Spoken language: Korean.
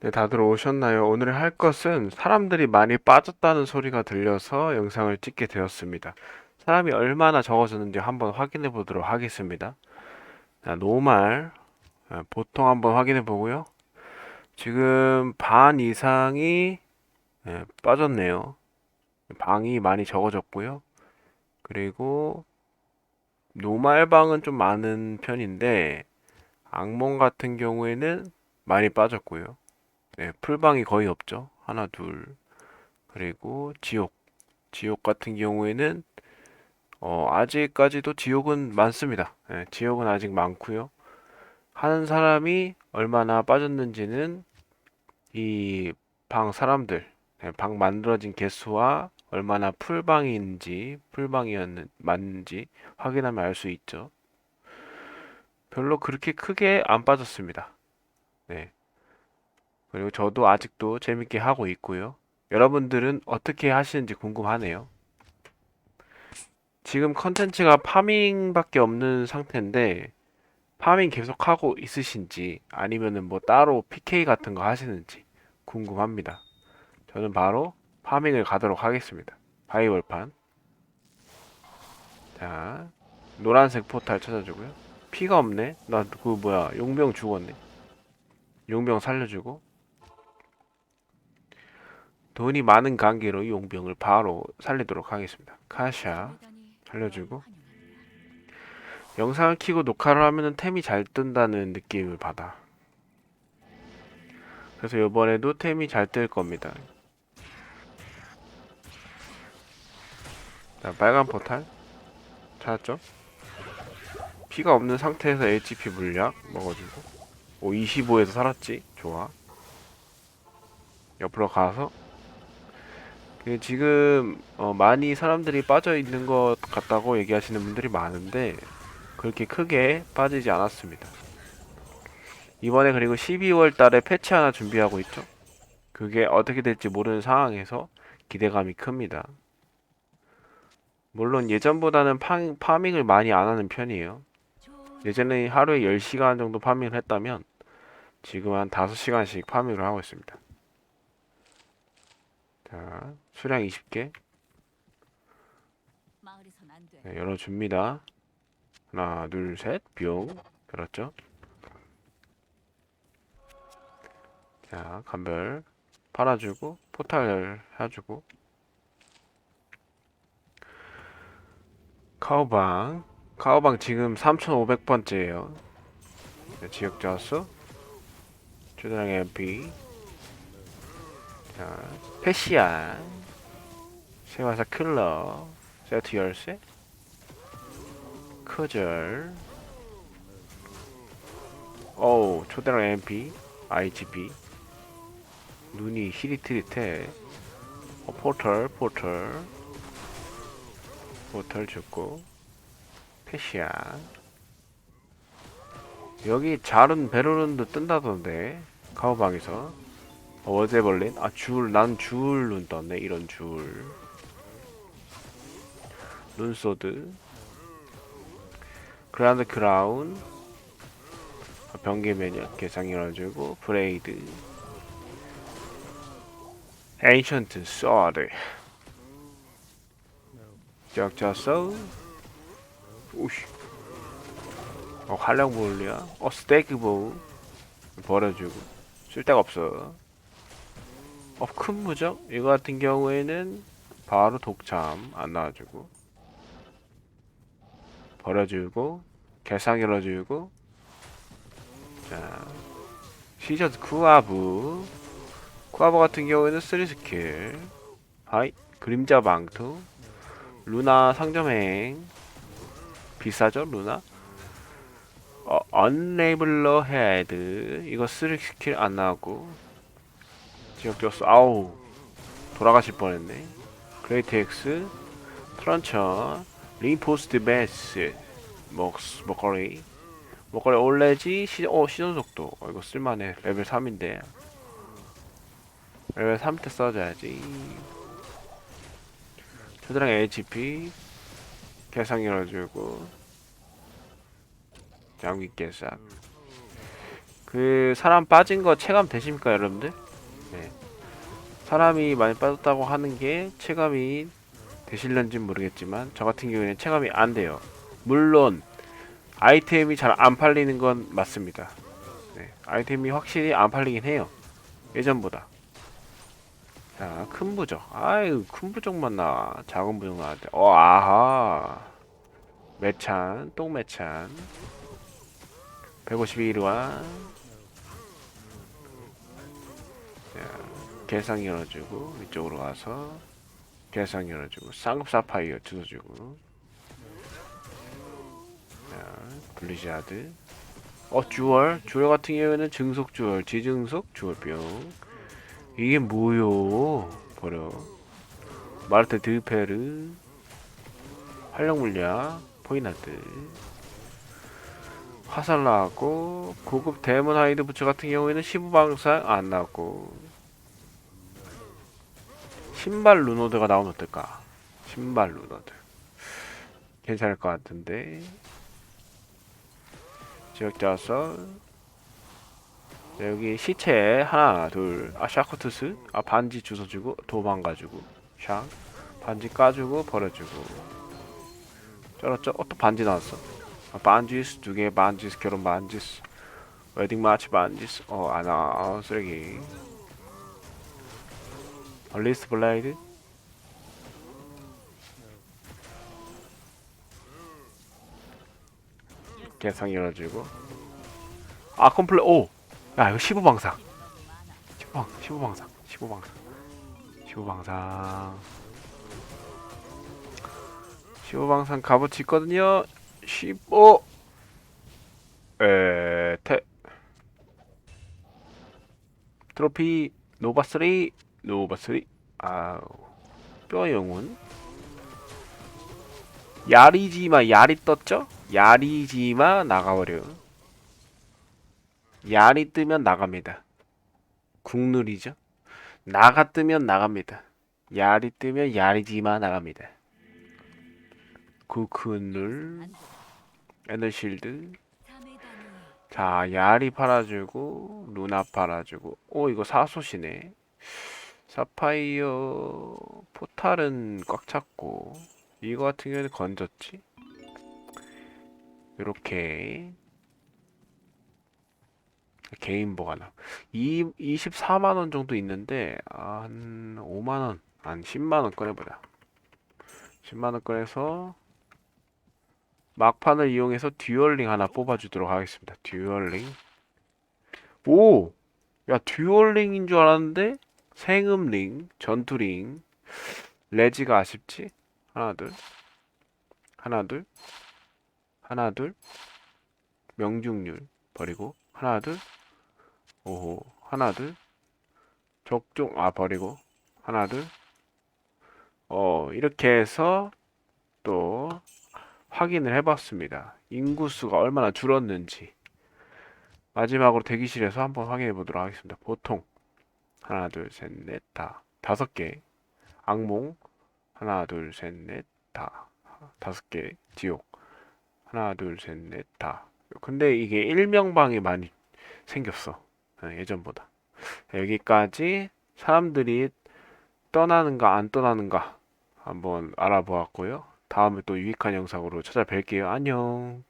네, 다들 오셨나요? 오늘 할 것은 사람들이 많이 빠졌다는 소리가 들려서 영상을 찍게 되었습니다. 사람이 얼마나 적어졌는지 한번 확인해 보도록 하겠습니다. 자, 노말, 아, 보통 한번 확인해 보고요. 지금 반 이상이 예, 빠졌네요. 방이 많이 적어졌고요. 그리고 노말방은 좀 많은 편인데 악몽 같은 경우에는 많이 빠졌고요. 네, 풀방이 거의 없죠. 하나, 둘. 그리고 지옥. 지옥 같은 경우에는 어, 아직까지도 지옥은 많습니다. 네, 지옥은 아직 많고요. 하는 사람이 얼마나 빠졌는지는 이 방 사람들, 네, 방 만들어진 개수와 얼마나 풀방인지, 풀방이었는 맞는지 확인하면 알 수 있죠. 별로 그렇게 크게 안 빠졌습니다. 네. 그리고 저도 아직도 재밌게 하고 있고요. 여러분들은 어떻게 하시는지 궁금하네요. 지금 컨텐츠가 파밍밖에 없는 상태인데, 파밍 계속 하고 있으신지, 아니면은 뭐 따로 PK 같은 거 하시는지 궁금합니다. 저는 바로 파밍을 가도록 하겠습니다. 바이벌판. 자, 노란색 포탈 찾아주고요. 피가 없네? 나 그 뭐야, 용병 죽었네. 용병 살려주고. 돈이 많은 관계로 용병을 바로 살리도록 하겠습니다. 카샤 살려주고 영상을 켜고 녹화를 하면은 템이 잘 뜬다는 느낌을 받아. 그래서 이번에도 템이 잘 뜰 겁니다. 자, 빨간 포탈 찾았죠? 피가 없는 상태에서 HP 물약 먹어주고 오 25에서 살았지? 좋아. 옆으로 가서 그 지금 어, 많이 사람들이 빠져 있는 것 같다고 얘기하시는 분들이 많은데 그렇게 크게 빠지지 않았습니다. 이번에 그리고 12월 달에 패치 하나 준비하고 있죠. 그게 어떻게 될지 모르는 상황에서 기대감이 큽니다. 물론 예전보다는 파, 파밍을 많이 안 하는 편이에요. 예전에 하루에 10시간 정도 파밍을 했다면 지금 한 5시간씩 파밍을 하고 있습니다. 자, 수량 20개 마을에선 안 돼. 네, 열어줍니다. 하나, 둘, 셋, 뿅. 열었죠? 자, 간별 팔아주고, 포탈 해주고, 카우방. 카우방 지금 3,500번째예요. 네, 지역 자수. 주당 MP. 자, 페시안. 세화사 클러. 세트 열쇠. 커절. 어우, 초대랑 MP. IGP. 눈이 히리트릿해. 어, 포털, 포털. 포털 죽고. 페시아. 여기 자른 베르룬도 뜬다던데. 카우방에서. 어, 워제벌린? 아, 줄. 난 줄 눈 떴네. 이런 줄. 눈소드. 그라운드 크라운. 병기 매니아 개상 열어주고. 브레이드. 에이션트 소드. 적자 소우. 오씨. 어, 활력 볼리야. 어, 스테이크 보우. 버려주고. 쓸데가 없어. 어, 큰 무적? 이거 같은 경우에는 바로 독참 안 나와주고. 버려주고. 개상 열어주고. 자. 시저드 쿠아부. 쿠아부 같은 경우에는 3스킬. 하이. 그림자 망토. 루나 상점행. 비싸죠, 루나? 어, 언레이블러 헤드. 이거 3스킬 안 나오고. 지역 조스. 아우. 돌아가실 뻔했네. 그레이트 X. 트런처. 링포스트 베스. 먹스, 먹거리. 먹거리 올레지. 시, 어, 시전 속도. 어, 이거 쓸만해. 레벨 3인데. 레벨 3때 써줘야지. 초드랑 HP. 개상 열어주고. 장기 개상. 그 사람 빠진 거 체감 되십니까, 여러분들? 네. 사람이 많이 빠졌다고 하는 게 체감이 되실런지 모르겠지만 저 같은 경우에는 체감이 안 돼요. 물론 아이템이 잘 안 팔리는 건 맞습니다. 네. 아이템이 확실히 안 팔리긴 해요. 예전보다. 자, 큰 부적. 아유, 큰 부적만 나와. 작은 부적 나왔대. 어, 아하. 매찬, 똥 매찬. 151화. 개상 열어주고, 위쪽으로 가서, 개상 열어주고, 쌍급 사파이어 주워주고. 자, 블리자드. 어, 주얼. 주얼 같은 경우에는 증속 주얼, 지증속 주얼병. 이게 뭐요? 버려. 마르테 드페르. 활력 물약. 포이나드. 화살 나왔고 고급 데몬 하이드 부츠 같은 경우에는 15방상 안 나왔고 신발 루노드가 나오면 어떨까? 신발 루노드. 괜찮을 것 같은데. 지역자설 여기 시체 하나 둘아 샤코투스? 아 반지 주워주고 도망가주고. 샥. 반지 까주고 버려주고. 쩔었죠? 어 또 반지 나왔어. 아, 반지스 두개 반지스 결혼 반지스. 웨딩 마치 반지스. 어 아나 아, 쓰레기 얼리스트 블레이드 개상 열어주고. 아 컴플레 오야 이거 15방상 15방 15방상 15방상 15방상 15방상 값어치 있거든요. 15 에테 트로피 노바 3 노바 3 아우. 뼈 영혼. 야리지마 야리 떴죠? 야리지마 나가버려. 야리 뜨면 나갑니다. 국룰이죠? 나가 뜨면 나갑니다. 야리 뜨면 야리지마 나갑니다. 국룰. 에너실드. 자 야리 팔아주고 루나 팔아주고. 오 이거 사소시네 사파이어 포탈은 꽉 찼고 이거 같은 경우는 건졌지 요렇게 개인 보관함 이 24만원 정도 있는데 아, 한 5만원 한 10만원 꺼내보자 10만원 꺼내서 막판을 이용해서 듀얼링 하나 뽑아주도록 하겠습니다. 듀얼링. 오! 야, 듀얼링인 줄 알았는데? 생음링, 전투링. 레지가 아쉽지? 하나, 둘. 하나, 둘. 하나, 둘. 명중률. 버리고. 하나, 둘. 오호. 하나, 둘. 적중, 아, 버리고. 하나, 둘. 어, 이렇게 해서 또 확인을 해봤습니다. 인구수가 얼마나 줄었는지. 마지막으로 대기실에서 한번 확인해 보도록 하겠습니다. 보통 하나, 둘, 셋, 넷, 다 다섯 개. 악몽 하나, 둘, 셋, 넷, 다 다섯 개. 지옥 하나, 둘, 셋, 넷, 다. 근데 이게 일명방이 많이 생겼어. 네, 예전보다. 여기까지 사람들이 떠나는가 안 떠나는가 한번 알아보았고요. 다음에 또 유익한 영상으로 찾아뵐게요. 안녕.